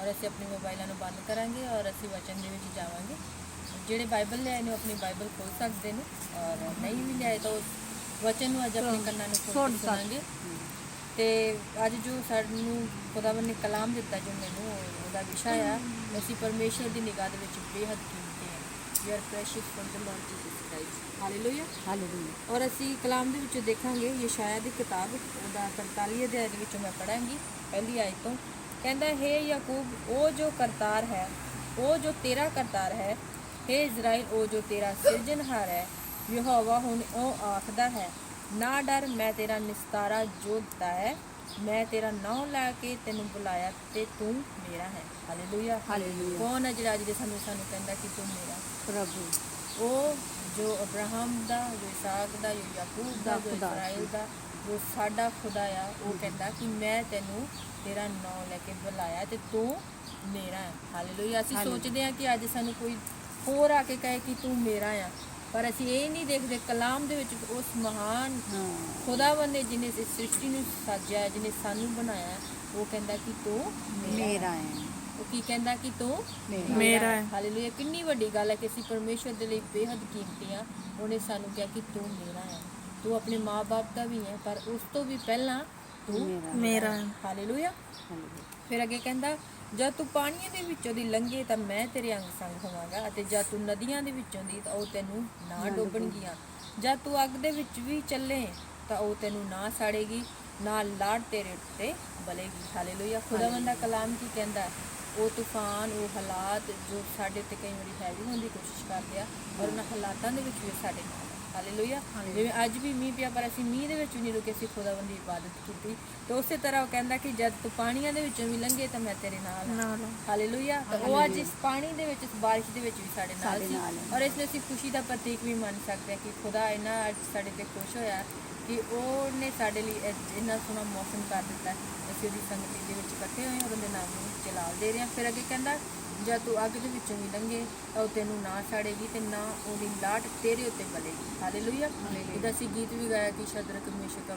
ਔਰ ਅਸੀਂ ਆਪਣੇ ਮੋਬਾਈਲਾਂ ਨੂੰ ਬੰਦ ਕਰਾਂਗੇ ਔਰ ਅਸੀਂ ਵਚਨ ਦੇ ਵਿੱਚ ਜਾਵਾਂਗੇ। ਜਿਹੜੇ ਬਾਈਬਲ ਲਿਆਏ ਨੇ ਉਹ ਆਪਣੀ ਬਾਈਬਲ ਖੋਲ ਸਕਦੇ ਨੇ ਔਰ ਨਹੀਂ ਵੀ ਲਿਆਏ ਤਾਂ ਉਸ ਵਚਨ ਨੂੰ ਅੱਜ ਆਪਣੇ ਕੰਨਾਂ ਨੂੰ ਖੋਲ ਸੁਣਾਂਗੇ। ਤੇ ਅੱਜ ਜੋ ਸਾਨੂੰ ਖੁਦਾਵੰ ਨੇ ਕਲਾਮ ਦਿੱਤਾ ਜੋ ਮੈਨੂੰ ਉਹ- ਉਹਦਾ ਵਿਸ਼ਾ ਆ ਅਸੀਂ ਪਰਮੇਸ਼ਰ ਦੀ ਨਿਗਾਹ ਦੇ ਵਿੱਚ ਬੇਹੱਦ ਕੀਮਤੀ ਹਾਂ। Are precious for the Lord Jesus Christ hallelujah hallelujah ਔਰ ਅਸੀਂ ਕਲਾਮ ਦੇ ਵਿੱਚੋਂ ਦੇਖਾਂਗੇ ਯਸ਼ਾਇਆ ਦੀ ਕਿਤਾਬ ਉਹਦਾ 43 ਅਧਿਆਇ ਦੇ ਵਿੱਚੋਂ ਮੈਂ ਪੜਾਂਗੀ ਪਹਿਲੀ ਆਇਤ ਤੋਂ। ਕਹਿੰਦਾ ਹੈ ਯਾਕੂਬ ਉਹ ਜੋ ਕਰਤਾਰ ਹੈ ਉਹ ਜੋ ਤੇਰਾ ਕਰਤਾਰ ਹੈ ਹੈ ਇਜ਼ਰਾਈਲ ਉਹ ਜੋ ਤੇਰਾ ਸਿਰਜਣਹਾਰ ਹੈ ਯਹੋਵਾ ਹੁਣ ਉਹ ਆਖਦਾ ਹੈ ਨਾ ਡਰ ਮੈਂ ਤੇਰਾ ਨਿਸਤਾਰਾ ਜੋ ਦਿੱਤਾ ਹੈ ਮੈਂ ਤੇਰਾ ਨਾਮ ਲੈ ਕੇ ਤੈਨੂੰ ਬੁਲਾਇਆ ਤੇ ਤੂੰ ਮੇਰਾ ਹੈ। Hallelujah hallelujah. ਕੌਣ ਹੈ ਜਿਹੜਾ ਅੱਜ ਦੇ ਸਮੇਂ ਸਾਨੂੰ ਕਹਿੰਦਾ ਕਿ ਤੂੰ ਮੇਰਾ ਪ੍ਰਭੂ। ਉਹ ਜੋ ਅਬਰਾਹਮ ਦਾ ਜੋ ਇਸਾਕ ਦਾ ਜੋ ਯਾਕੂਬ ਦਾ ਜੋ। ਇਸਰਾਇਲ ਦਾ। ਜੋ ਸਾਡਾ ਖੁਦਾ ਆ ਉਹ ਕਹਿੰਦਾ ਕਿ ਮੈਂ ਤੈਨੂੰ ਤੇਰਾ ਨਾਮ ਲੈ ਕੇ ਬੁਲਾਇਆ ਤੇ ਤੂੰ ਮੇਰਾ ਹੈ। ਹਾਲੇਲੂਇਆ ਅਸੀਂ। ਸੋਚਦੇ ਹਾਂ ਕਿ ਅੱਜ ਸਾਨੂੰ ਕੋਈ ਹੋਰ ਆ ਕੇ ਕਹੇ ਕਿ ਤੂੰ ਮੇਰਾ ਆ। ਪਰ ਅਸੀਂ ਇਹ ਨਹੀਂ ਦੇਖਦੇ ਕਲਾਮ ਦੇ ਵਿੱਚ ਉਸ ਮਹਾਨ ਹਾਂ। ਖੁਦਾਵੰਦ ਨੇ ਜਿਹਨੇ ਇਸ ਸ੍ਰਿਸ਼ਟੀ ਨੂੰ ਸਾਜਿਆ ਜਿਹਨੇ ਸਾਨੂੰ ਬਣਾਇਆ ਉਹ ਕਹਿੰਦਾ ਕਿ ਤੂੰ ਮੇਰਾ ਹੈ। ਉਹ ਕੀ ਕਹਿੰਦਾ ਕਿ ਤੂੰ ਮੇਰਾ। ਹੈ। ਹਾਲੇਲੂਇਆ ਕਿੰਨੀ ਵੱਡੀ ਗੱਲ ਹੈ ਕਿ ਅਸੀਂ ਪਰਮੇਸ਼ਵਰ ਦੇ ਲਈ ਬੇਹੱਦ ਕੀਮਤੀ ਆ ਉਹਨੇ ਸਾਨੂੰ ਕਿਹਾ ਕਿ ਤੂੰ ਮੇਰਾ ਹੈ। ਤੂੰ ਆਪਣੇ ਮਾਪੇ ਦਾ ਵੀ ਹੈ ਪਰ ਉਸ ਤੋਂ ਵੀ ਪਹਿਲਾਂ ਮੇਰਾ। ਹਾਲੇਲੂਇਆ ਫਿਰ ਅੱਗੇ ਕਹਿੰਦਾ ਜਦ ਤੂੰ ਪਾਣੀਆਂ ਦੇ ਵਿੱਚੋਂ ਦੀ ਲੰਘੇ ਤਾਂ ਮੈਂ ਤੇਰੇ ਅੰਗ ਸੰਗ ਹੋਵਾਂਗਾ ਅਤੇ ਜਦ ਤੂੰ ਨਦੀਆਂ ਦੇ ਵਿੱਚੋਂ ਦੀ ਤਾਂ ਉਹ ਤੈਨੂੰ ਨਾ ਡੋਬਣਗੀਆਂ। ਜਦ ਤੂੰ ਅੱਗ ਦੇ ਵਿੱਚ ਵੀ ਚੱਲੇ ਤਾਂ ਉਹ ਤੈਨੂੰ ਨਾ ਸਾੜੇਗੀ ਨਾ ਲਾੜ ਤੇਰੇ ਉੱਤੇ ਬਲੇਗੀ। ਹਾਲੇਲੂਇਆ ਖੁਦਾਵੰਦ ਦਾ ਕਲਾਮ ਕੀ ਕਹਿੰਦਾ? ਉਹ ਤੂਫਾਨ ਉਹ ਹਾਲਾਤ ਜੋ ਸਾਡੇ ਤੇ ਕਈ ਵਾਰੀ ਹੈਵੀ ਹੋਣ ਦੀ ਕੋਸ਼ਿਸ਼ ਕਰਦੇ ਆ ਔਰ ਉਹਨਾਂ ਹਾਲਾਤਾਂ ਦੇ ਵਿੱਚ ਵੀ ਸਾਡੇ ਨਾਲ ਹਾਲੇਲੂਇਆ ਜਿਵੇਂ ਅੱਜ ਵੀ ਮੀਂਹ ਪਿਆ ਪਰ ਅਸੀਂ ਮੀਂਹ ਦੇ ਵਿੱਚ ਵੀ ਨਹੀਂ ਰੁਕੇ ਅਸੀਂ ਖੁਦਾਵੰਦ ਇਬਾਦਤ ਕੀਤੀ। ਤੇ ਉਸੇ ਤਰ੍ਹਾਂ ਉਹ ਕਹਿੰਦਾ ਕਿ ਜਦ ਤੂੰ ਪਾਣੀਆਂ ਦੇ ਵਿੱਚੋਂ ਵੀ ਲੰਘੇ ਤਾਂ ਮੈਂ ਤੇਰੇ ਨਾਲ ਹਾਂ। ਹਾਲੇਲੂਇਆ ਤਾਂ ਉਹ ਅੱਜ ਇਸ ਪਾਣੀ ਦੇ ਵਿੱਚ ਇਸ ਬਾਰਿਸ਼ ਦੇ ਵਿੱਚ ਵੀ ਸਾਡੇ ਨਾਲ ਸੀ। ਔਰ ਇਸ ਨੂੰ ਅਸੀਂ ਖੁਸ਼ੀ ਦਾ ਪ੍ਰਤੀਕ ਵੀ ਮੰਨ ਸਕਦੇ ਹਾਂ ਕਿ ਖੁਦਾ ਇੰਨਾ ਅੱਜ ਸਾਡੇ ਤੇ ਖੁਸ਼ ਹੋਇਆ ਕਿ ਉਹਨੇ ਸਾਡੇ ਲਈ ਇੰਨਾ ਸੋਹਣਾ ਮੌਸਮ ਕਰ ਦਿੱਤਾ ਅਸੀਂ ਉਹਦੀ ਸੰਗਤੀ ਦੇ ਵਿੱਚ ਇਕੱਠੇ ਹੋਏ ਹਾਂ ਉਹਦੇ ਨਾਮ ਨੂੰ ਜਲਾਲ ਦੇ ਰਹੇ ਹਾਂ। ਫਿਰ ਅੱਗੇ ਕਹਿੰਦਾ ਜਦ ਤੂੰ ਅੱਗ ਦੇ ਵਿੱਚੋਂ ਵੀ ਲੰਘੇ ਤਾਂ ਉਹ ਤੈਨੂੰ ਨਾ ਸਾੜੇਗੀ ਤੇ ਨਾ ਉਹਦੀ ਲਾਟ ਤੇਰੇ ਉੱਤੇ ਬਲੇਗੀ। ਹਾਲੇਲੂਇਆ ਇਹਦਾ ਅਸੀਂ ਗੀਤ ਵੀ ਗਾਇਆ ਕਿ ਸ਼ਦਰਕ ਮੇਸ਼ਕ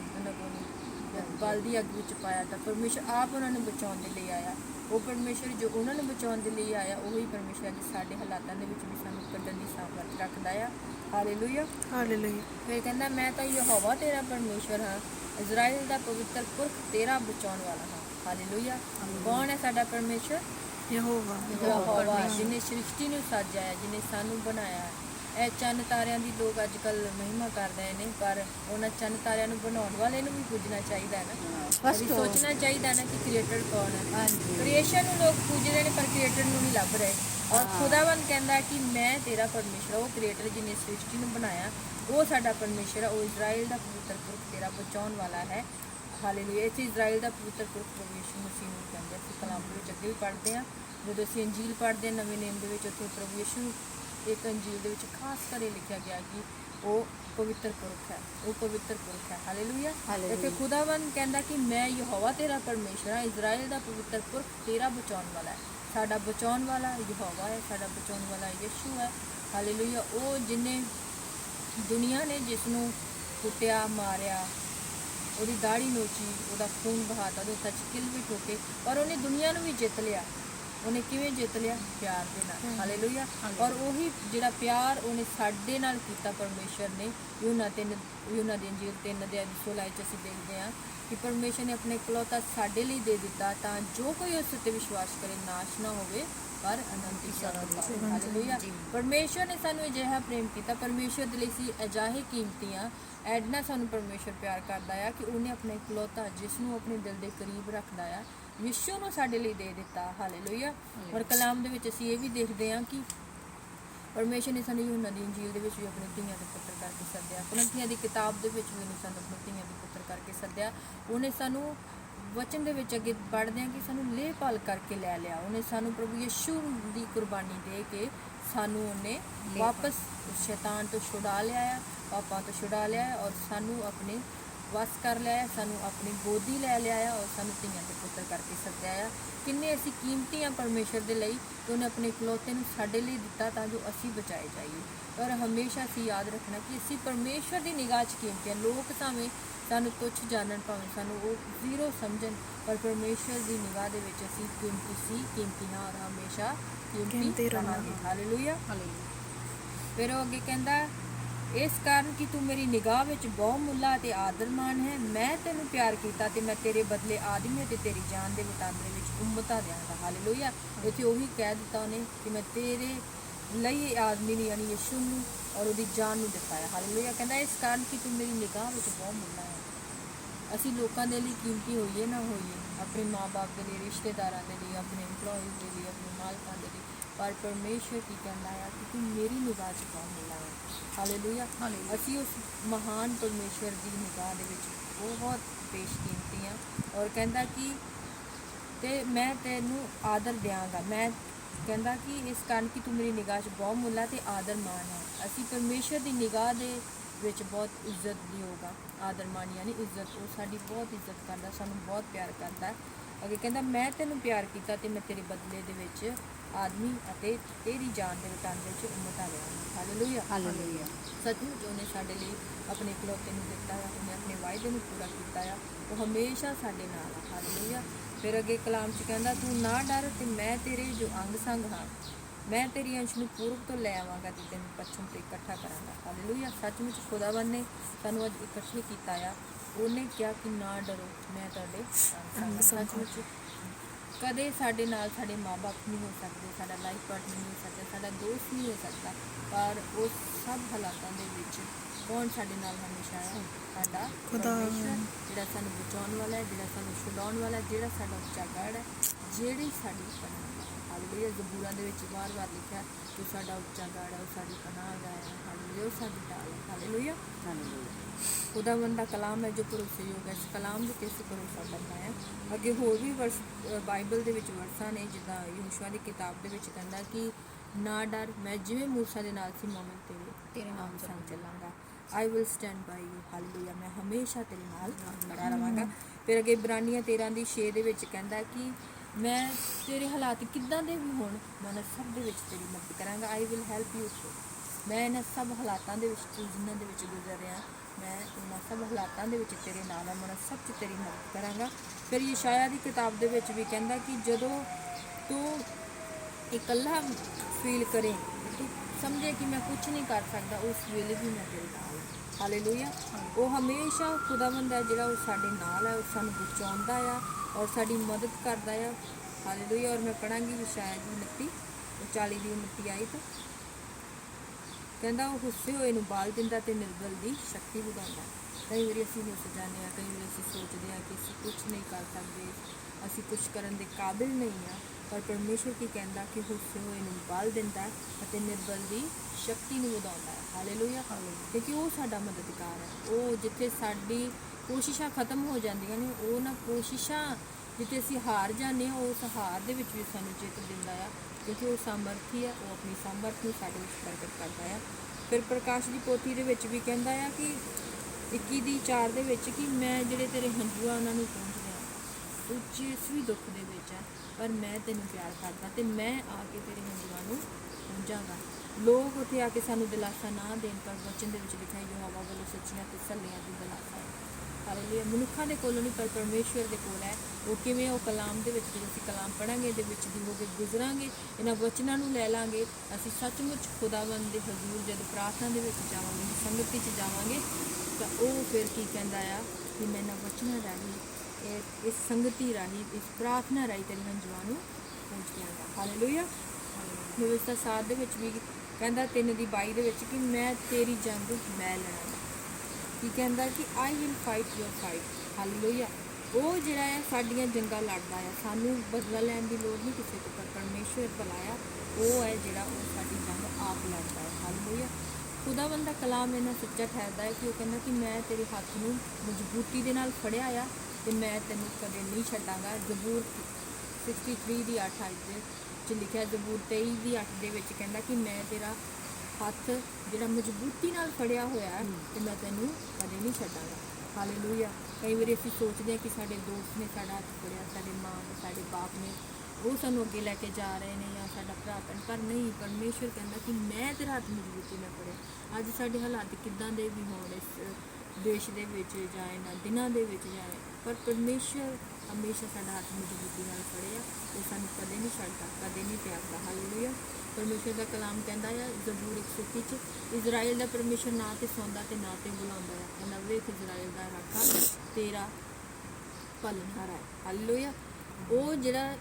ਜਦ ਬਲਦੀ ਅੱਗ ਵਿੱਚ ਪਾਇਆ ਤਾਂ ਪਰਮੇਸ਼ਰ ਆਪ ਉਹਨਾਂ ਨੂੰ ਬਚਾਉਣ ਦੇ ਲਈ ਆਇਆ। ਉਹ ਪਰਮੇਸ਼ਰ ਜੋ ਉਹਨਾਂ ਨੂੰ ਬਚਾਉਣ ਦੇ ਲਈ ਆਇਆ ਉਹੀ ਪਰਮੇਸ਼ਰ ਅੱਜ ਸਾਡੇ ਹਾਲਾਤਾਂ ਦੇ ਵਿੱਚ ਵੀ ਸਾਨੂੰ ਕੱਢਣ ਦੀ ਸਾਮਰਥ ਰੱਖਦਾ ਆ। ਹਾਲੇਲੂਇਆ ਹਾਲੇਲੂਇਆ ਫਿਰ ਕਹਿੰਦਾ ਮੈਂ ਤਾਂ ਯਹੋਵਾ ਤੇਰਾ ਪਰਮੇਸ਼ਰ ਹਾਂ ਇਜ਼ਰਾਈਲ ਦਾ ਪਵਿੱਤਰ ਪੁਰਖ ਤੇਰਾ ਬਚਾਉਣ ਵਾਲਾ ਹਾਂ। ਹਾਲੇਲੂਇਆ ਕੌਣ ਹੈ ਸਾਡਾ ਪਰਮੇਸ਼ਰ? ਯਹੋਵਾ। ਯਹੋਵਾ ਜਿਹਨੇ ਸ੍ਰਿਸ਼ਟੀ ਨੂੰ ਸਾਜਿਆ ਸਾਨੂੰ ਬਣਾਇਆ ਹੈ। ਇਹ ਚੰਨ ਤਾਰਿਆਂ ਦੀ ਲੋਕ ਅੱਜ ਕੱਲ ਮਹਿਮਾ ਕਰ ਰਹੇ ਨੇ ਪਰ ਉਹਨਾਂ ਚੰਨ ਤਾਰਿਆਂ ਨੂੰ ਬਣਾਉਣ ਵਾਲੇ ਨੂੰ ਵੀ ਪੁੱਜਣਾ ਚਾਹੀਦਾ ਹੈ ਨਾ। ਫਸਟ ਵੀ ਸੋਚਣਾ ਚਾਹੀਦਾ ਨਾ ਕਿ ਕ੍ਰੀਏਟਰ ਕੌਣ ਹੈ। ਹਾਂਜੀ। ਕ੍ਰੀਏਸ਼ਨ ਨੂੰ ਲੋਕ ਪੁੱਜ ਰਹੇ ਨੇ ਪਰ ਕ੍ਰੀਏਟਰ ਨੂੰ ਨਹੀਂ ਲੱਭ ਰਹੇ। ਔਰ ਖੁਦਾਵੰਦ ਕਹਿੰਦਾ ਕਿ ਮੈਂ ਤੇਰਾ ਪਰਮੇਸ਼ਰ ਉਹ ਕ੍ਰੀਏਟਰ ਜਿਹਨੇ ਸ੍ਰਿਸ਼ਟੀ ਨੂੰ ਬਣਾਇਆ ਉਹ ਸਾਡਾ ਪਰਮੇਸ਼ਰ ਹੈ ਉਹ ਇਜ਼ਰਾਈਲ ਦਾ ਪਵਿੱਤਰ ਪੁਰਖ ਤੇਰਾ ਬਚਾਉਣ ਵਾਲਾ ਹੈ। ਹਾਲੇਲੂਇਆ ਇਸ ਇਜ਼ਰਾਈਲ ਦਾ ਪਵਿੱਤਰ ਪੁਰਖ ਪ੍ਰਭੂ ਯਿਸੂ ਮਸੀਹ ਨੂੰ ਕਹਿੰਦੇ ਅਸੀਂ ਕਲਾਮ ਦੇ ਵਿੱਚ ਅੱਗੇ ਵੀ ਪੜ੍ਹਦੇ ਹਾਂ ਜਦੋਂ ਅਸੀਂ ਅੰਜੀਲ ਪੜ੍ਹਦੇ ਹਾਂ ਨਵੇਂ ਨੇਮ ਦੇ ਵਿੱਚ ਉੱਥੇ ਪ੍ਰਭੂ ਯਿਸੂ ਇੱਕ ਅੰਜੀਲ ਦੇ ਵਿੱਚ ਖਾਸ ਕਰਕੇ ਲਿਖਿਆ ਗਿਆ ਕਿ ਉਹ ਪਵਿੱਤਰ ਪੁਰਖ ਹੈ। ਉਹ ਪਵਿੱਤਰ ਪੁਰਖ ਹੈ। ਹਾਲੇਲੂਇਆ। ਇੱਥੇ ਖੁਦਾਵੰਦ ਕਹਿੰਦਾ ਕਿ ਮੈਂ ਯਹੋਵਾ ਤੇਰਾ ਪਰਮੇਸ਼ਰ ਹਾਂ। ਇਜ਼ਰਾਈਲ ਦਾ ਪਵਿੱਤਰ ਪੁਰਖ ਤੇਰਾ ਬਚਾਉਣ ਵਾਲਾ ਹੈ। ਸਾਡਾ ਬਚਾਉਣ ਵਾਲਾ ਯਹੋਵਾ ਹੈ। ਸਾਡਾ ਬਚਾਉਣ ਵਾਲਾ ਯਿਸੂ ਹੈ। ਹਾਲੇਲੂਇਆ। ਉਹ ਜਿਨੇ ਦੁਨੀਆ ਨੇ ਜਿਸ ਨੂੰ ਕੁੱਟਿਆ ਮਾਰਿਆ ਉਹਦੀ ਦਾੜੀ ਨੋਚੀ ਉਹਦਾ ਖੂਨ ਬਹਾਤਾ ਉਹਦੇ ਸੱਚ ਕਿਲ ਵੀ ਠੋਕੇ ਪਰ ਉਹਨੇ ਦੁਨੀਆ ਨੂੰ ਵੀ ਜਿੱਤ ਲਿਆ। ਉਹਨੇ ਕਿਵੇਂ ਜਿੱਤ ਲਿਆ? ਪਿਆਰ ਦੇ ਨਾਲ। ਹਾਲੇਲੂਇਆ। ਔਰ ਉਹੀ ਜਿਹੜਾ ਪਿਆਰ ਉਹਨੇ ਸਾਡੇ ਨਾਲ ਕੀਤਾ ਪਰਮੇਸ਼ਰ ਨੇ ਯੂਨਾ ਤਿੰਨ ਯੂਨਾ ਦੀ ਅੰਜੀਲ ਤਿੰਨ ਦੇ ਅਧਿਆਇ ਚ ਅਸੀਂ ਦੇਖਦੇ ਹਾਂ ਕਿ ਪਰਮੇਸ਼ਰ ਨੇ ਆਪਣੇ ਇਕਲੌਤਾ ਸਾਡੇ ਲਈ ਦੇ ਦਿੱਤਾ ਤਾਂ ਜੋ ਕੋਈ ਉਸ ਉੱਤੇ ਵਿਸ਼ਵਾਸ ਕਰੇ ਨਾਸ਼ ਨਾ ਹੋਵੇ। ਪਰ ਅਨੰਤ ਜੀਵਨ ਪਾਵੇ ਹਾਲੇਲੂਇਆ ਪਰਮੇਸ਼ਰ ਨੇ ਸਾਨੂੰ ਅਜਿਹਾ ਪ੍ਰੇਮ ਕੀਤਾ। ਪਰਮੇਸ਼ਰ ਦੇ ਲਈ ਸੀ ਅਜਾਹੇ ਕੀਮਤੀਆਂ ਐਡਨਾ ਸਾਨੂੰ ਪਰਮੇਸ਼ਰ ਪਿਆਰ ਕਰਦਾ ਆ ਕਿ ਉਹਨੇ ਆਪਣੇ ਇਕਲੌਤਾ ਜਿਸ ਨੂੰ ਆਪਣੇ ਦਿਲ ਦੇ ਕਰੀਬ ਰੱਖਦਾ ਆ ਯਿਸੂ ਨੂੰ ਸਾਡੇ ਲਈ ਦੇ ਦਿੱਤਾ। ਹਾਲੇਲੂਇਆ ਔਰ ਕਲਾਮ ਦੇ ਵਿੱਚ ਅਸੀਂ ਇਹ ਵੀ ਦੇਖਦੇ ਹਾਂ ਕਿ ਪਰਮੇਸ਼ਰ ਨੇ ਸਾਨੂੰ ਯੂਹੰਨਾ ਦੀ ਇੰਜੀਲ ਦੇ ਵਿੱਚ ਵੀ ਆਪਣੇ ਧੀਆਂ ਦੇ ਪੁੱਤਰ ਕਰਕੇ ਸੱਦਿਆ। ਕੁਰੰਥੀਆਂ ਦੀ ਕਿਤਾਬ ਦੇ ਵਿੱਚ ਵੀ ਉਹਨੇ ਸਾਨੂੰ ਆਪਣੇ ਧੀਆਂ ਦੇ ਪੁੱਤਰ ਕਰਕੇ ਸੱਦਿਆ। ਉਹਨੇ ਸਾਨੂੰ ਵਚਨ ਦੇ ਵਿੱਚ ਅੱਗੇ ਪੜ੍ਹਦੇ ਹਾਂ ਕਿ ਸਾਨੂੰ ਲੇਪਾਲ ਕਰਕੇ ਲੈ ਲਿਆ। ਉਹਨੇ ਸਾਨੂੰ ਪ੍ਰਭੂ ਯਿਸੂ ਦੀ ਕੁਰਬਾਨੀ ਦੇ ਕੇ ਸਾਨੂੰ ਉਹਨੇ ਵਾਪਸ ਸ਼ੈਤਾਨ ਤੋਂ ਛੁਡਾ ਲਿਆ ਆ ਪਾਪਾਂ ਤੋਂ ਛੁਡਾ ਲਿਆ ਔਰ ਸਾਨੂੰ ਆਪਣੇ ਵਸ ਕਰ ਲਿਆ ਹੈ, ਸਾਨੂੰ ਆਪਣੀ ਗੋਦੀ ਲੈ ਲਿਆ ਹੈ ਔਰ ਸਾਨੂੰ ਧੀਆਂ ਦੇ ਪੁੱਤਰ ਕਰਕੇ ਸੱਦਿਆ ਆ ਕਿੰਨੇ ਅਸੀਂ ਕੀਮਤੀ ਆ ਪਰਮੇਸ਼ਰ ਦੇ ਲਈ ਕਿ ਉਹਨੇ ਆਪਣੇ ਇਕਲੌਤੇ ਨੂੰ ਸਾਡੇ ਲਈ ਦਿੱਤਾ ਤਾਂ ਜੋ ਅਸੀਂ ਬਚਾਏ ਜਾਈਏ। ਔਰ ਹਮੇਸ਼ਾ ਅਸੀਂ ਯਾਦ ਰੱਖਣਾ ਕਿ ਅਸੀਂ ਪਰਮੇਸ਼ਰ ਦੀ ਨਿਗਾਹ 'ਚ ਕੀਮਤੀ ਹਾਂ। ਲੋਕ ਭਾਵੇਂ ਸਾਨੂੰ ਤੁੱਛ ਜਾਣਨ ਭਾਵੇਂ ਸਾਨੂੰ ਉਹ ਜ਼ੀਰੋ ਸਮਝਣ ਪਰ ਪਰਮੇਸ਼ਰ ਦੀ ਨਿਗਾਹ ਦੇ ਵਿੱਚ ਅਸੀਂ ਕੀਮਤੀ ਸੀ ਕੀਮਤੀ ਹਾਂ ਔਰ ਹਮੇਸ਼ਾ ਕੀਮਤੀ ਰਹਾਂਗੇ। ਹਾਲੇਲੂਇਆ ਹਾਲੇਲੂਇਆ ਫਿਰ ਉਹ ਅੱਗੇ ਕਹਿੰਦਾ ਇਸ ਕਾਰਨ ਕਿ ਤੂੰ ਮੇਰੀ ਨਿਗਾਹ ਵਿੱਚ ਬਹੁ ਮੁੱਲਾ ਤੇ ਆਦਰਮਾਨ ਹੈ। ਮੈਂ ਤੈਨੂੰ ਪਿਆਰ ਕੀਤਾ ਤੇ ਮੈਂ ਤੇਰੇ ਬਦਲੇ ਆਦਮੀ ਤੇ ਤੇਰੀ ਜਾਨ ਦੇ ਵਟਾਂਦਰੇ ਵਿੱਚ ਉਮਤਾ ਦਿਆਂਗਾ ਹਾਲੇਲੂਇਆ। ਇੱਥੇ ਉਹੀ ਕਹਿ ਦਿੱਤਾ ਉਹਨੇ ਕਿ ਮੈਂ ਤੇਰੇ ਲਈ ਇਹ ਆਦਮੀ ਨੂੰ ਯਾਨੀ ਯਿਸੂ ਨੂੰ ਔਰ ਉਹਦੀ ਜਾਨ ਨੂੰ ਦਿੱਤਾ ਹੈ ਹਾਲੇਲੂਇਆ। ਕਹਿੰਦਾ, ਇਸ ਕਾਰਨ ਕਿ ਤੂੰ ਮੇਰੀ ਨਿਗਾਹ ਵਿੱਚ ਬਹੁ ਮੁੱਲਾ ਹੈ। ਅਸੀਂ ਲੋਕਾਂ ਦੇ ਲਈ ਕੀਮਤੀ ਹੋਈਏ ਨਾ ਹੋਈਏ, ਆਪਣੇ ਮਾਪੇ ਦੇ ਲਈ, ਰਿਸ਼ਤੇਦਾਰਾਂ ਦੇ ਲਈ, ਆਪਣੇ EMPLOYEES ਦੇ ਲਈ, ਆਪਣੇ ਮਾਲਕਾਂ ਦੇ ਲਈ, ਪਰ ਪਰਮੇਸ਼ਰ ਕੀ ਕਹਿੰਦਾ ਹੈ ਕਿ ਤੂੰ ਮੇਰੀ ਨਿਗਾਹ 'ਚ ਬਹੁ ਮੁੱਲਾ ਹੈ। Hallelujah hallelujah. ਅਸੀਂ ਉਸ ਮਹਾਨ ਪਰਮੇਸ਼ਰ ਦੀ ਨਿਗਾਹ ਦੇ ਵਿੱਚ ਬਹੁਤ ਬੇਸ਼ਕੀਮਤੀ ਹਾਂ ਔਰ ਕਹਿੰਦਾ ਕਿ ਤੇ ਮੈਂ ਤੈਨੂੰ ਆਦਰ ਦਿਆਂਗਾ। ਮੈਂ ਕਹਿੰਦਾ ਕਿ ਇਸ ਕਾਰਨ ਕਿ ਤੂੰ ਮੇਰੀ ਨਿਗਾਹ 'ਚ ਬਹੁਤ ਮੁੱਲਾ ਤੇ ਆਦਰ ਮਾਨ ਹੈ। ਅਸੀਂ ਪਰਮੇਸ਼ਰ ਦੀ ਨਿਗਾਹ ਦੇ ਵਿੱਚ ਬਹੁਤ ਇੱਜ਼ਤ ਦੀ ਹੋਗਾ ਆਦਰ ਮਾਨ ਯਾਨੀ ਇੱਜ਼ਤ ਉਹ ਸਾਡੀ ਬਹੁਤ ਇੱਜ਼ਤ ਕਰਦਾ ਸਾਨੂੰ ਬਹੁਤ ਪਿਆਰ ਕਰਦਾ। ਅੱਗੇ ਕਹਿੰਦਾ ਮੈਂ ਤੈਨੂੰ ਪਿਆਰ ਕੀਤਾ ਤੇ ਮੈਂ ਤੇਰੇ ਬਦਲੇ ਦੇ ਵਿੱਚ ਆਦਮੀ ਅਤੇ ਤੇਰੀ ਜਾਨ ਦੇ ਵਟਾਂਦਰੇ 'ਚ ਉਮਤਾ ਲਿਆ ਹਾਲੇਲੂਇਆ ਹਾਲੇਲੂਇਆ ਸੱਚਮੁੱਚ ਉਹਨੇ ਸਾਡੇ ਲਈ ਆਪਣੇ ਇਕਲੌਤੇ ਨੂੰ ਦਿੱਤਾ ਹੈ ਉਹਨੇ ਆਪਣੇ ਵਾਅਦੇ ਨੂੰ ਪੂਰਾ ਕੀਤਾ ਹੈ ਉਹ ਹਮੇਸ਼ਾ ਸਾਡੇ ਨਾਲ ਹੈ ਹਾਲੇਲੂਇਆ ਫਿਰ ਅੱਗੇ ਕਲਾਮ 'ਚ ਕਹਿੰਦਾ ਤੂੰ ਨਾ ਡਰ ਤੇ ਮੈਂ ਤੇਰੇ ਜੋ ਅੰਗ ਸੰਗ ਹਾਂ ਮੈਂ ਤੇਰੀ ਅੰਸ਼ ਨੂੰ ਪੂਰਬ ਤੋਂ ਲੈ ਆਵਾਂਗਾ ਤੇ ਤੈਨੂੰ ਪੱਛਮ ਤੋਂ ਇਕੱਠਾ ਕਰਾਂਗਾ। ਹਾਲੇਲੂਇਆ ਸੱਚਮੁੱਚ ਖੁਦਾਵੰ ਨੇ ਸਾਨੂੰ ਅੱਜ ਇਕੱਠੇ ਕੀਤਾ ਆ। ਉਹਨੇ ਕਿਹਾ ਕਿ ਨਾ ਡਰੋ ਮੈਂ ਤੁਹਾਡੇ ਅੰਗ ਸੰਗ। ਸੱਚਮੁੱਚ ਕਦੇ ਸਾਡੇ ਨਾਲ ਸਾਡੇ ਮਾਪੇ ਨਹੀਂ ਹੋ ਸਕਦੇ ਸਾਡਾ ਲਾਈਫ ਪਾਰਟਨਰ ਨਹੀਂ ਹੋ ਸਕਦਾ ਸਾਡਾ ਦੋਸਤ ਨਹੀਂ ਹੋ ਸਕਦਾ ਪਰ ਉਸ ਸਭ ਹਾਲਾਤਾਂ ਦੇ ਵਿੱਚ ਕੌਣ ਸਾਡੇ ਨਾਲ ਹਮੇਸ਼ਾ ਹੈ? ਸਾਡਾ ਖੁਦਾ। ਜਿਹੜਾ ਸਾਨੂੰ ਬਚਾਉਣ ਵਾਲਾ ਹੈ ਜਿਹੜਾ ਸਾਨੂੰ ਛੁਡਾਉਣ ਵਾਲਾ ਹੈ ਜਿਹੜਾ ਸਾਡਾ ਉੱਚਾ ਗੜ ਹੈ ਜਿਹੜੀ ਸਾਡੀ ਪਨਾਹ ਹੈ। ਹਾਲੇਲੂਇਆ ਜ਼ਬੂਰਾਂ ਦੇ ਵਿੱਚ ਵਾਰ-ਵਾਰ ਲਿਖਿਆ ਕਿ ਸਾਡਾ ਉੱਚਾ ਗੜ ਹੈ ਉਹ ਸਾਡੀ ਪਨਾਹ ਦਾ ਹੈ। ਹਾਲੇਲੂਇਆ ਉਹ ਸਾਡੀ ਢਾਲ ਹੈ। ਹਾਲੇਲੂਇਆ ਹਾਲੇਲੂਇਆ ਖੁਦਾਵੰਦ ਦਾ ਕਲਾਮ ਹੈ ਜੋ ਭਰੋਸੇਯੋਗ ਹੈ। ਇਸ ਕਲਾਮ ਦੇ ਤੇ ਅਸੀਂ ਭਰੋਸਾ ਕਰਨਾ ਹੈ। ਅੱਗੇ ਹੋਰ ਵੀ ਵਰਸ ਬਾਈਬਲ ਦੇ ਵਿੱਚ ਵਰਸਾਂ ਨੇ ਜਿੱਦਾਂ ਯਹੋਸ਼ੂਆ ਦੀ ਕਿਤਾਬ ਦੇ ਵਿੱਚ ਕਹਿੰਦਾ ਕਿ ਨਾ ਡਰ ਮੈਂ ਜਿਵੇਂ ਮੂਸਾ ਦੇ ਨਾਲ ਸੀ ਮੈਂ ਤੇਰੇ ਤੇਰੇ ਨਾਲ ਨਾਲ ਸੰਗ ਚੱਲਾਂਗਾ। I will stand by you hallelujah ਮੈਂ ਹਮੇਸ਼ਾ ਤੇਰੇ ਨਾਲ ਖੜਾ ਰਵਾਂਗਾ ਫਿਰ ਅੱਗੇ ਇਬਰਾਨੀਆਂ 13 ਦੀ 6 ਦੇ ਵਿੱਚ ਕਹਿੰਦਾ ਕਿ ਮੈਂ ਤੇਰੇ ਹਾਲਾਤ ਕਿੱਦਾਂ ਦੇ ਵੀ ਹੋਣ ਮੈਂ ਸਭ ਦੇ ਵਿੱਚ ਤੇਰੀ ਮਦਦ ਕਰਾਂਗਾ। ਆਈ ਵਿਲ ਹੈਲਪ ਯੂ ਮੈਂ ਇਹਨਾਂ ਸਭ ਹਾਲਾਤਾਂ ਦੇ ਵਿੱਚ ਜਿਨ੍ਹਾਂ ਦੇ ਵਿੱਚ ਗੁਜ਼ਰ ਰਿਹਾ। ਸਭ ਹਾਲਾਤਾਂ ਦੇ ਵਿੱਚ ਤੇਰੇ ਨਾਲ ਹਾਂ ਮੈਂ ਸਭ 'ਚ ਤੇਰੀ ਮਦਦ ਕਰਾਂਗਾ। ਫਿਰ ਯਸ਼ਾਇਆ ਦੀ ਕਿਤਾਬ ਦੇ ਵਿੱਚ ਵੀ ਕਹਿੰਦਾ ਕਿ ਜਦੋਂ ਤੂੰ ਇਕੱਲਾ ਫੀਲ ਕਰੇ ਤੂੰ ਸਮਝੇ ਕਿ ਮੈਂ ਕੁਝ ਨਹੀਂ ਕਰ ਸਕਦਾ ਉਸ ਵੇਲੇ ਵੀ ਮੈਂ ਤੇਰੇ ਨਾਲ ਹਾਲੇਲੂਇਆ ਉਹ ਹਮੇਸ਼ਾ ਖੁਦਾਵੰਦ ਹੈ ਜਿਹੜਾ ਉਹ ਸਾਡੇ ਨਾਲ ਹੈ ਉਹ ਸਾਨੂੰ ਬਚਾਉਂਦਾ ਆ ਔਰ ਸਾਡੀ ਮਦਦ ਕਰਦਾ ਆ। ਹਾਲੇਲੂਇਆ ਔਰ ਮੈਂ ਪੜਾਂਗੀ ਵਿਸ਼ਾਇਆ ਦੀ 29 ਉਹ 40 ਦੀ 29 ਆਈ ਤਾਂ। ਕਹਿੰਦਾ ਉਹ ਗੁੱਸੇ ਹੋਏ ਨੂੰ ਬਾਲ ਦਿੰਦਾ ਤੇ ਨਿਰਬਲ ਦੀ ਸ਼ਕਤੀ ਵਧਾਉਂਦਾ। ਕਈ ਵਾਰੀ ਅਸੀਂ ਹੋ ਜਾਂਦੇ ਆ ਕਈ ਵਾਰੀ ਅਸੀਂ ਸੋਚਦੇ ਆ ਕਿ ਅਸੀਂ ਕੁਝ ਨਹੀਂ ਕਰ ਸਕਦੇ ਅਸੀਂ ਕੁਝ ਕਰਨ ਦੇ ਕਾਬਿਲ ਨਹੀਂ ਆ ਪਰ ਪਰਮੇਸ਼ਰ ਕੀ ਕਹਿੰਦਾ ਕਿ ਗੁੱਸੇ ਹੋਏ ਨੂੰ ਬਾਲ ਦਿੰਦਾ ਅਤੇ ਨਿਰਬਲ ਦੀ ਸ਼ਕਤੀ ਨੂੰ ਵਧਾਉਂਦਾ ਹੈ। ਹਾਲੇਲੂਇਆ ਕਿਉਂਕਿ ਉਹ ਸਾਡਾ ਮਦਦਗਾਰ ਹੈ। ਉਹ ਜਿੱਥੇ ਸਾਡੀ ਕੋਸ਼ਿਸ਼ਾਂ ਖਤਮ ਹੋ ਜਾਂਦੀਆਂ ਨੇ ਉਹ ਨਾ ਕੋਸ਼ਿਸ਼ਾਂ ਜਿੱਥੇ ਅਸੀਂ ਹਾਰ ਜਾਂਦੇ ਹਾਂ ਉਸ ਹਾਰ ਦੇ ਵਿੱਚ ਵੀ ਸਾਨੂੰ ਜਿੱਤ ਦਿੰਦਾ ਆ। ਕਿਉਂਕਿ ਉਹ ਸਾਮਰਥੀ ਹੈ ਉਹ ਆਪਣੀ ਸਾਮਰਥ ਨੂੰ ਸਾਡੇ ਵਿੱਚ ਪ੍ਰਗਟ ਕਰਦਾ ਆ। ਫਿਰ ਪ੍ਰਕਾਸ਼ ਦੀ ਪੋਥੀ ਦੇ ਵਿੱਚ ਵੀ ਕਹਿੰਦਾ ਆ ਕਿ 21 ਦੀ 4 ਦੇ ਵਿੱਚ ਕਿ ਮੈਂ ਜਿਹੜੇ ਤੇਰੇ ਹੰਝੂ ਆ ਉਹਨਾਂ ਨੂੰ ਪਹੁੰਚ ਰਿਹਾ ਤੂੰ ਜਿਸ ਵੀ ਦੁੱਖ ਦੇ ਵਿੱਚ ਹੈ ਪਰ ਮੈਂ ਤੈਨੂੰ ਪਿਆਰ ਕਰਦਾ ਤੇ ਮੈਂ ਆ ਕੇ ਤੇਰੇ ਹੰਝੂਆਂ ਨੂੰ ਪਹੁੰਚਾਂਗਾ। ਲੋਕ ਉੱਥੇ ਆ ਕੇ ਸਾਨੂੰ ਦਿਲਾਸਾ ਨਾ ਦੇਣ ਪਰ ਵਚਨ ਦੇ ਵਿੱਚ ਲਿਖਿਆ ਜੋ ਹਵਾ ਵੱਲੋਂ ਸੱਚੀਆਂ ਤੇ ਸੱਲੀਆਂ ਦੀ ਦਿਲਾਸਾ ਹੈ। ਹਾਲੇਲੂਇਆ। ਮਨੁੱਖਾਂ ਦੇ ਕੋਲ ਨਹੀਂ, ਪਰ ਪਰਮੇਸ਼ਵਰ ਦੇ ਕੋਲ ਹੈ। ਉਹ ਕਿਵੇਂ ਉਹ ਕਲਾਮ ਦੇ ਵਿੱਚ ਜਦੋਂ ਅਸੀਂ ਕਲਾਮ ਪੜਾਂਗੇ ਇਹਦੇ ਵਿੱਚ ਦੀ ਹੋ ਕੇ ਗੁਜ਼ਰਾਂਗੇ, ਇਹਨਾਂ ਵਚਨਾਂ ਨੂੰ ਲੈ ਲਾਂਗੇ, ਅਸੀਂ ਸੱਚਮੁੱਚ ਖੁਦਾਵੰਦ ਦੇ ਹਜ਼ੂਰ ਜਦ ਪ੍ਰਾਰਥਨਾ ਦੇ ਵਿੱਚ ਜਾਵਾਂਗੇ, ਸੰਗਤੀ 'ਚ ਜਾਵਾਂਗੇ ਤਾਂ ਉਹ ਫਿਰ ਕੀ ਕਹਿੰਦਾ ਆ ਕਿ ਮੈਂ ਇਹਨਾਂ ਵਚਨਾਂ ਰਾਹੀਂ ਇਸ ਸੰਗਤੀ ਰਾਹੀਂ, ਇਸ ਪ੍ਰਾਰਥਨਾ ਰਾਹੀਂ ਤੇਰੇ ਹੰਝੂਆਂ ਨੂੰ ਪਹੁੰਚ ਗਿਆਗਾ ਹਾਲੇਲੂਇਆ ਵਿਵਸਥਾ ਸਾਧ ਦੇ ਵਿੱਚ ਵੀ ਕਹਿੰਦਾ ਤਿੰਨ ਦੀ 22 ਦੇ ਵਿੱਚ ਕਿ ਮੈਂ ਤੇਰੀ ਜੰਗ ਮੈਂ ਲੜਾਂਗਾ ਕੀ ਕਹਿੰਦਾ ਕਿ I will fight your fight hallelujah ਉਹ ਜਿਹੜਾ ਹੈ ਸਾਡੀਆਂ ਜੰਗਾਂ ਲੜਦਾ ਹੈ ਸਾਨੂੰ ਬਦਲਾ ਲੈਣ ਦੀ ਲੋੜ ਨਹੀਂ ਕਿਸੇ ਤੋਂ, ਪਰ ਪਰਮੇਸ਼ਵਰ ਬੁਲਾਇਆ ਉਹ ਹੈ ਜਿਹੜਾ ਉਹ ਸਾਡੀ ਜੰਗ ਆਪ ਲੜਦਾ ਹੈ ਹਾਲੇਲੂਇਆ ਖੁਦਾਵੰਦ ਦਾ ਕਲਾਮ ਇਹਨਾਂ ਸੱਚਾ ਠਹਿਰਦਾ ਹੈ ਕਿ ਉਹ ਕਹਿੰਦਾ ਕਿ ਮੈਂ ਤੇਰੇ ਹੱਥ ਨੂੰ ਮਜ਼ਬੂਤੀ ਦੇ ਨਾਲ ਫੜਿਆ ਆ ਤੇ ਮੈਂ ਤੈਨੂੰ ਕਦੇ ਨਹੀਂ ਛੱਡਾਂਗਾ। ਜ਼ਬੂਰ 63 ਦੀ 8 ਆਇਤ ਦੇ ਚ ਲਿਖਿਆ, ਜ਼ਬੂਰ 23 ਦੀ 8 ਦੇ ਵਿੱਚ ਕਹਿੰਦਾ ਕਿ ਮੈਂ ਤੇਰਾ ਹੱਥ ਜਿਹੜਾ ਮਜ਼ਬੂਤੀ ਨਾਲ ਫੜਿਆ ਹੋਇਆ ਹੈ ਤੇ ਮੈਂ ਤੈਨੂੰ ਕਦੇ ਨਹੀਂ ਛੱਡਾਂਗਾ। ਹਾਲੇਲੂਇਆ ਕਈ ਵਾਰੀ ਅਸੀਂ ਸੋਚਦੇ ਹਾਂ ਕਿ ਸਾਡੇ ਦੋਸਤ ਨੇ ਸਾਡਾ ਹੱਥ ਫੜਿਆ, ਸਾਡੇ ਮਾਂ ਨੇ ਸਾਡੇ ਬਾਪ ਨੇ ਉਹ ਸਾਨੂੰ ਅੱਗੇ ਲੈ ਕੇ ਜਾ ਰਹੇ ਨੇ ਜਾਂ ਸਾਡਾ ਭਰਾ ਭੈਣ ਪਰ ਨਹੀਂ ਪਰਮੇਸ਼ਰ ਕਹਿੰਦਾ ਕਿ ਮੈਂ ਤੇਰਾ ਹੱਥ ਮਜ਼ਬੂਤੀ ਨਾਲ ਫੜਿਆ ਅੱਜ ਸਾਡੇ ਹਾਲਾਤ ਕਿੱਦਾਂ ਦੇ ਵੀ ਹੋਣ ਇਸ ਦੇਸ਼ ਦੇ ਵਿੱਚ ਜਾਂ ਇਹਨਾਂ ਦਿਨਾਂ ਦੇ ਵਿੱਚ ਜਾਏ ਪਰ ਪਰਮੇਸ਼ਰ ਹਮੇਸ਼ਾ ਸਾਡਾ ਹੱਥ ਮਜ਼ਬੂਤੀ ਨਾਲ ਫੜਿਆ ਉਹ ਸਾਨੂੰ ਕਦੇ ਨਹੀਂ ਛੱਡਦਾ ਕਦੇ ਨਹੀਂ ਤਿਆਗਦਾ ਹਾਲੇਲੂਇਆ ਪਰਮੇਸ਼ਰ ਦਾ ਕਲਾਮ ਕਹਿੰਦਾ ਆ ਜ਼ਬੂਰ 130 ਚ। ਇਜ਼ਰਾਈਲ ਦਾ ਪਰਮੇਸ਼ਰ ਨਾ ਤੇ ਸੌਂਦਾ ਤੇ ਨਾ ਤੇ ਬੁਲਾਉਂਦਾ ਆ। ਕਹਿੰਦਾ ਵੇਖ ਇਜ਼ਰਾਈਲ ਦਾ ਰਾਖਾ, ਤੇਰਾ ਪਾਲਣਹਾਰ ਹੈ ਹਾਲੇਲੂਇਆ ਉਹ ਜਿਹੜਾ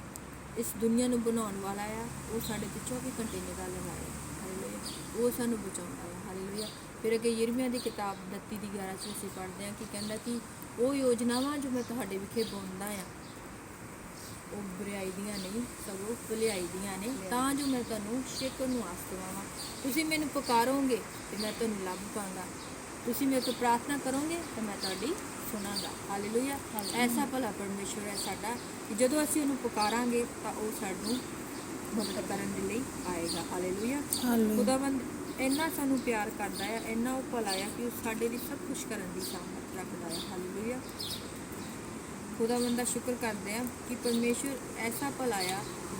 ਇਸ ਦੁਨੀਆ ਨੂੰ ਬਣਾਉਣ ਵਾਲਾ ਆ ਉਹ ਸਾਡੇ ਤੇ 24 ਘੰਟੇ ਨਿਗਾਹ ਲਗਾਏ ਹਾਲੇਲੂਇਆ। ਉਹ ਸਾਨੂੰ ਬਚਾਉਂਦਾ ਹੈ ਹਾਲੇਲੂਇਆ। ਫਿਰ ਅੱਗੇ ਯਿਰਮੀਆ ਦੀ ਕਿਤਾਬ 32 ਦੀ 11 ਚ ਅਸੀਂ ਪੜ੍ਹਦੇ ਹਾਂ ਕਿ ਕਹਿੰਦਾ ਕਿ ਉਹ ਯੋਜਨਾਵਾਂ ਜੋ ਮੈਂ ਤੁਹਾਡੇ ਵਿਖੇ ਬੁਣਦਾ ਆ ਉਹ ਬੁਰਾਈ ਦੀਆਂ ਨਹੀਂ ਸਗੋਂ ਭਲਾਈ ਦੀਆਂ ਨੇ। ਤਾਂ ਜੋ ਮੈਂ ਤੁਹਾਨੂੰ ਸ਼ੇਕਰ ਨੂੰ ਆਸ ਦਿਵਾਵਾਂ। ਤੁਸੀਂ ਮੈਨੂੰ ਪੁਕਾਰੋਗੇ ਤੇ ਮੈਂ ਤੁਹਾਨੂੰ ਲੱਭ ਪਾਂਗਾ ਤੁਸੀਂ ਮੇਰੇ ਤੋਂ ਪ੍ਰਾਰਥਨਾ ਕਰੋਗੇ ਤੇ ਮੈਂ ਤੁਹਾਡੀ ਸੁਣਾਂਗਾ। ਹਾਲੇਲੂਇਆ ਐਸਾ ਭਲਾ ਪਰਮੇਸ਼ਵਰ ਹੈ ਸਾਡਾ ਕਿ ਜਦੋਂ ਅਸੀਂ ਉਹਨੂੰ ਪੁਕਾਰਾਂਗੇ ਤਾਂ ਉਹ ਸਾਨੂੰ ਮਦਦ ਕਰਨ ਦੇ ਲਈ ਆਏਗਾ। ਹਾਲੇਲੂਇਆ ਖੁਦਾਵੰਦ ਇੰਨਾ ਸਾਨੂੰ ਪਿਆਰ ਕਰਦਾ ਹੈ ਇੰਨਾ ਉਹ ਭਲਾ ਹੈ ਕਿ ਉਹ ਸਾਡੇ ਲਈ ਸਭ ਕੁਝ ਕਰਨ ਦੀ ਸਾਮਰਥ ਰੱਖਦਾ ਹੈ ਹਾਲੇਲੂਇਆ ਖੁਦਾਵੰਦ ਦਾ ਸ਼ੁਕਰ ਕਰਦੇ ਆ ਕਿ ਪਰਮੇਸ਼ਰ ਐਸਾ ਭਲਾ ਆ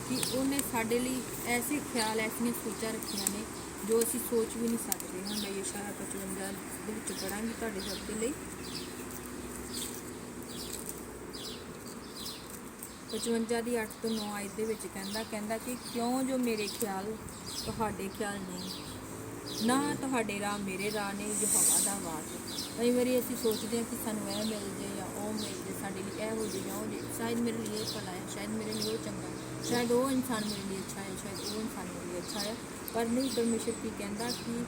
ਕਿ ਉਹਨੇ ਸਾਡੇ ਲਈ ਐਸੇ ਖਿਆਲ ਐਸੀਆਂ ਸੋਚਾਂ ਰੱਖੀਆਂ ਨੇ ਜੋ ਅਸੀਂ ਸੋਚ ਵੀ ਨਹੀਂ ਸਕਦੇ। ਹੁਣ ਮੈਂ ਯਸ਼ਾਇਆ 55 ਦੇ ਵਿੱਚ ਪੜਾਂਗੀ ਤੁਹਾਡੇ ਸਭ ਦੇ ਲਈ। 55 ਦੀ 8 ਤੋਂ 9 ਆਇਤ ਦੇ ਵਿੱਚ ਕਹਿੰਦਾ ਕਹਿੰਦਾ ਕਿ ਕਿਉਂ ਜੋ ਮੇਰੇ ਖਿਆਲ, ਤੁਹਾਡੇ ਖਿਆਲ ਨਹੀਂ? ਨਾ ਤੁਹਾਡੇ ਰਾਹ ਮੇਰੇ ਰਾਹ ਨੇ ਜੋ ਹਵਾ ਦਾ ਆਵਾਜ਼। ਕਈ ਵਾਰੀ ਅਸੀਂ ਸੋਚਦੇ ਹਾਂ ਕਿ ਸਾਨੂੰ ਇਹ ਮਿਲ ਜੇ ਜਾਂ ਉਹ ਮਿਲ ਜੇ, ਸਾਡੇ ਲਈ ਇਹ ਹੋ ਜੇ ਜਾਂ ਉਹ ਜੇ। ਸ਼ਾਇਦ ਮੇਰੇ ਲਈ ਇਹ ਭਲਾ ਹੈ, ਸ਼ਾਇਦ ਮੇਰੇ ਲਈ ਉਹ ਚੰਗਾ ਹੈ। ਸ਼ਾਇਦ ਉਹ ਇਨਸਾਨ ਮੇਰੇ ਲਈ ਅੱਛਾ ਹੈ, ਸ਼ਾਇਦ ਉਹ ਇਨਸਾਨ ਮੇਰੇ ਲਈ ਅੱਛਾ ਹੈ। ਪਰ ਨਹੀਂ, ਪਰਮੇਸ਼ਰ ਕੀ ਕਹਿੰਦਾ ਕਿ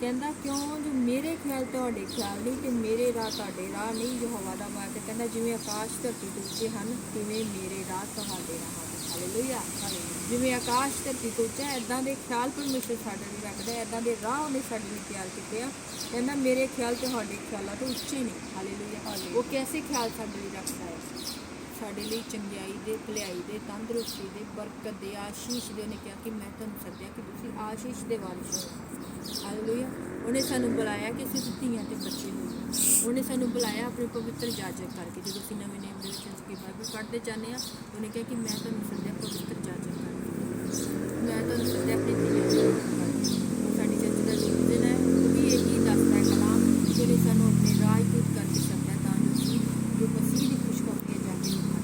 ਕਹਿੰਦਾ ਕਿਉਂ? ਜੋ ਮੇਰੇ ਖਿਆਲ ਤੁਹਾਡੇ ਖਿਆਲ ਨਹੀਂ ਤੇ ਮੇਰੇ ਰਾਹ ਤੁਹਾਡੇ ਰਾਹ ਨਹੀਂ। ਜੋ ਹਵਾ ਦਾ ਮਾਰਗ ਹੈ ਕਹਿੰਦਾ ਜਿਵੇਂ ਆਕਾਸ਼ ਧਰਤੀ ਉੱਚੇ ਹਨ ਤਿਵੇਂ ਮੇਰੇ ਰਾਹ ਤੁਹਾਡੇ ਰਾਹ ਹਨ ਹਾਲੇਲੂਇਆ ਜਿਵੇਂ ਆਕਾਸ਼ ਧਰਤੀ ਉੱਚਾ ਐਦਾਂ ਦੇ ਖਿਆਲ ਪਰਮੇਸ਼ਰ ਸਾਡੇ ਲਈ ਰੱਖਦਾ ਐਦਾਂ ਦੇ ਰਾਹ ਉਹਨੇ ਸਾਡੇ ਲਈ ਤਿਆਰ ਕੀਤੇ ਆ। ਕਹਿੰਦਾ ਮੇਰੇ ਖਿਆਲ ਤੁਹਾਡੇ ਖਿਆਲਾਂ ਤੋਂ ਉੱਚੇ ਨੇ। ਹਾਲੇਲੂਇਆ ਉਹ ਕੈਸੇ ਖਿਆਲ ਸਾਡੇ ਲਈ ਰੱਖਦਾ ਹੈ? ਸਾਡੇ ਲਈ ਚੰਗਿਆਈ ਦੇ, ਭਲਾਈ ਦੇ, ਤੰਦਰੁਸਤੀ ਦੇ, ਬਰਕਤ ਦੇ ਆਸ਼ੀਸ਼ ਦੇ ਉਹਨੇ ਕਿਹਾ ਕਿ ਮੈਂ ਤੁਹਾਨੂੰ ਸੱਦਿਆ ਕਿ ਤੁਸੀਂ ਆਸ਼ੀਸ਼ ਦੇ ਵਾਰਿਸ ਹੋ। ਹਾਲੇਲੂਇਆ ਉਹਨੇ ਸਾਨੂੰ ਬੁਲਾਇਆ ਕਿ ਅਸੀਂ ਧੀਆਂ ਤੇ ਬੱਚੇ ਹੋਈਏ। ਉਹਨੇ ਸਾਨੂੰ ਬੁਲਾਇਆ ਆਪਣੇ ਪਵਿੱਤਰ ਜਾਜਕ ਕਰਕੇ। ਜਦੋਂ ਅਸੀਂ ਨਵੇਂ ਨੇਮ ਦੇ ਵਿੱਚ ਉਸ ਬਾਈਬਲ ਪੜ੍ਹਦੇ ਜਾਂਦੇ ਆ ਉਹਨੇ ਕਿਹਾ ਕਿ ਮੈਂ ਤੁਹਾਨੂੰ ਸੱਦਿਆ ਪਵਿੱਤਰ ਜਾਜਕ ਕਰਕੇ। ਮੈਂ ਤੁਹਾਨੂੰ ਸੱਦਿਆ ਆਪਣੀ ਧੀਆਂ ਦੇ ਕਰਕੇ ਉਹ ਸਾਡੀ ਚਰਚ ਦਾ ਡਿਵੀਜ਼ਨ ਹੈ ਉਹ ਵੀ ਇਹੀ ਦੱਸਦਾ ਹੈ ਕਲਾਮ ਜਿਹਨੇ ਸਾਨੂੰ ਆਪਣੇ ਰਾਜਦੂਤ ਕਰਕੇ ਸੱਦਿਆ ਤਾਂ ਜੋ ਅਸੀਂ ਜੋ ਮਸੀਹ ਦੀ ਖੁਸ਼ਖਬਰੀ ਜਾ ਕੇ ਲੋਕਾਂ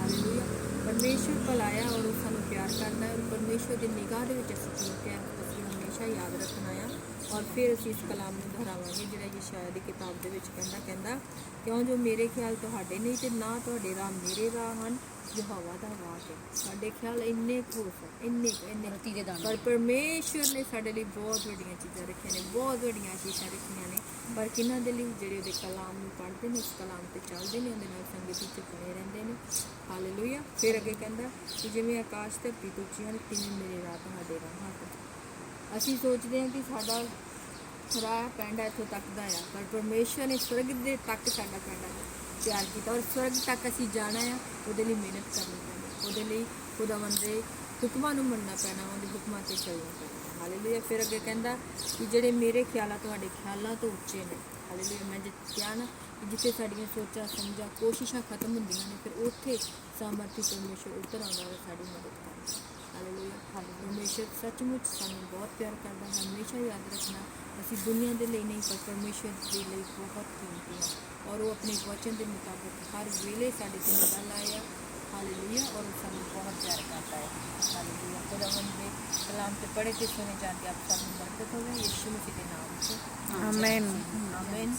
ਹਾਲੇਲੂਇਆ ਪਰਮੇਸ਼ਰ ਭਲਾਇਆ ਔਰ ਉਹ ਸਾਨੂੰ ਪਿਆਰ ਕਰਦਾ ਹੈ ਔਰ ਪਰਮੇਸ਼ਰ ਦੀ ਨਿਗਾਹ ਦੇ ਵਿੱਚ ਅਸੀਂ ਠੀਕ ਹੈ ਅਸੀਂ ਹਮੇਸ਼ਾ ਯਾਦ ਰੱਖਣਾ ਆ ਔਰ ਫਿਰ ਅਸੀਂ ਇਸ ਕਲਾਮ ਨੂੰ ਦੁਹਰਾਵਾਂਗੇ ਜਿਹੜਾ ਯਸ਼ਾਇਆ ਦੀ ਕਿਤਾਬ ਦੇ ਵਿੱਚ ਕਹਿੰਦਾ ਕਹਿੰਦਾ ਕਿਉਂ ਜੋ ਮੇਰੇ ਖਿਆਲ ਤੁਹਾਡੇ ਨਹੀਂ ਤੇ ਨਾ ਤੁਹਾਡੇ ਰਾਹ ਮੇਰੇ ਰਾਹ ਹਨ ਜੋ ਹਵਾ ਦਾ ਆਵਾਜ਼ ਹੈ। ਸਾਡੇ ਖਿਆਲ ਇੰਨੇ ਖੋਸ ਹੈ ਇੰਨੇ ਇੰਨੇ ਕੁ। ਧੀਰੇ ਦਾਣੇ। ਪਰ ਪਰਮੇਸ਼ਵਰ ਨੇ ਸਾਡੇ ਲਈ ਬਹੁਤ ਵੱਡੀਆਂ ਚੀਜ਼ਾਂ ਰੱਖੀਆਂ ਨੇ ਬਹੁਤ ਵੱਡੀਆਂ ਆਸ਼ੀਸ਼ਾਂ ਰੱਖੀਆਂ ਨੇ। ਪਰ ਕਿਹਨਾਂ ਦੇ ਲਈ? ਜਿਹੜੇ ਉਹਦੇ ਕਲਾਮ ਨੂੰ ਪੜ੍ਹਦੇ ਨੇ ਉਸ ਕਲਾਮ ਤੇ ਚੱਲਦੇ ਨੇ ਉਹਦੇ ਨਾਲ ਸੰਗਤ ਵਿੱਚ ਬਣੇ ਰਹਿੰਦੇ ਨੇ। ਹਾਲੇਲੂਇਆ। ਫਿਰ ਅੱਗੇ ਕਹਿੰਦਾ ਕਿ ਜਿਵੇਂ ਆਕਾਸ਼ ਤੋਂ ਉੱਚੀ ਹਨ ਤਿਵੇਂ ਮੇਰੇ ਰਾਹ ਤੁਹਾਡੇ ਰਾਹ ਹਨ। ਅਸੀਂ ਸੋਚਦੇ ਹਾਂ ਕਿ ਸਾਡਾ ਰਾਹ ਪਿੰਡ ਇੱਥੋਂ ਤੱਕ ਦਾ ਆ। ਪਰ ਪਰਮੇਸ਼ਵਰ ਨੇ ਸਵਰਗ ਦੇ ਤੱਕ ਸਾਡਾ ਪਿੰਡ ਤਿਆਰ ਕੀਤਾ। ਔਰ ਸਵਰਗ ਤੱਕ ਅਸੀਂ ਜਾਣਾ ਆ, ਉਹਦੇ ਲਈ ਮਿਹਨਤ ਕਰਨੀ ਪੈਣੀ ਉਹਦੇ ਲਈ ਖੁਦਾਵੰਦ ਦੇ ਹੁਕਮਾਂ ਨੂੰ ਮੰਨਣਾ ਪੈਣਾ, ਉਹਦੇ ਹੁਕਮਾਂ ਤੇ ਚੱਲਣਾ ਪੈਣਾ। ਹਾਲੇਲੂਇਆ ਫਿਰ ਅੱਗੇ ਕਹਿੰਦਾ ਕਿ ਜਿਹੜੇ ਮੇਰੇ ਖਿਆਲਾਂ, ਤੁਹਾਡੇ ਖਿਆਲਾਂ ਤੋਂ ਉੱਚੇ ਨੇ। ਹਾਲੇਲੂਇਆ ਮੈਂ ਜਿ ਕਿਹਾ ਨਾ ਕਿ ਜਿੱਥੇ ਸਾਡੀਆਂ ਸੋਚਾਂ, ਸਮਝਾਂ, ਕੋਸ਼ਿਸ਼ਾਂ ਖਤਮ ਹੁੰਦੀਆਂ ਨੇ, ਫਿਰ ਉੱਥੇ ਸਾਮਰਥੀ ਪਰਮੇਸ਼ਵਰ ਉੱਤਰ ਆਉਂਦਾ ਹੈ ਸਾਡੀ ਮਦਦ ਕਰਦਾ। ਹਾਲੇਲੂਇਆ ਪਰਮੇਸ਼ਰ ਸੱਚਮੁੱਚ ਸਾਨੂੰ ਬਹੁਤ ਪਿਆਰ ਕਰਦਾ ਹੈ ਹਮੇਸ਼ਾ ਯਾਦ ਰੱਖਣਾ ਅਸੀਂ ਦੁਨੀਆ ਦੇ ਲਈ ਨਹੀਂ ਪਰ ਪਰਮੇਸ਼ਰ ਦੇ ਲਈ ਬਹੁਤ ਕੀਮਤੀ ਹਾਂ ਔਰ ਉਹ ਆਪਣੇ ਵਚਨ ਦੇ ਮੁਤਾਬਕ ਹਰ ਵੇਲੇ ਸਾਡੇ ਤੇ ਨਿਗਾਹ ਲਾਇਆ ਹਾਲੇਲੂਇਆ ਔਰ ਉਹ ਸਾਨੂੰ ਬਹੁਤ ਪਿਆਰ ਕਰਦਾ ਹੈ ਹਾਲੇਲੂਇਆ ਖੁਦਾਵੰਦ ਦੇ ਕਲਾਮ ਤੇ ਪੜ੍ਹ ਕੇ ਸੁਣੇ ਜਾ ਕੇ ਆਪ ਸਭ ਨੂੰ ਬਰਕਤ ਹੋਵੇ ਯਿਸੂ ਮਸੀਹ ਦੇ ਨਾਮ 'ਚ ਆਮੇਨ ਆਮੇਨ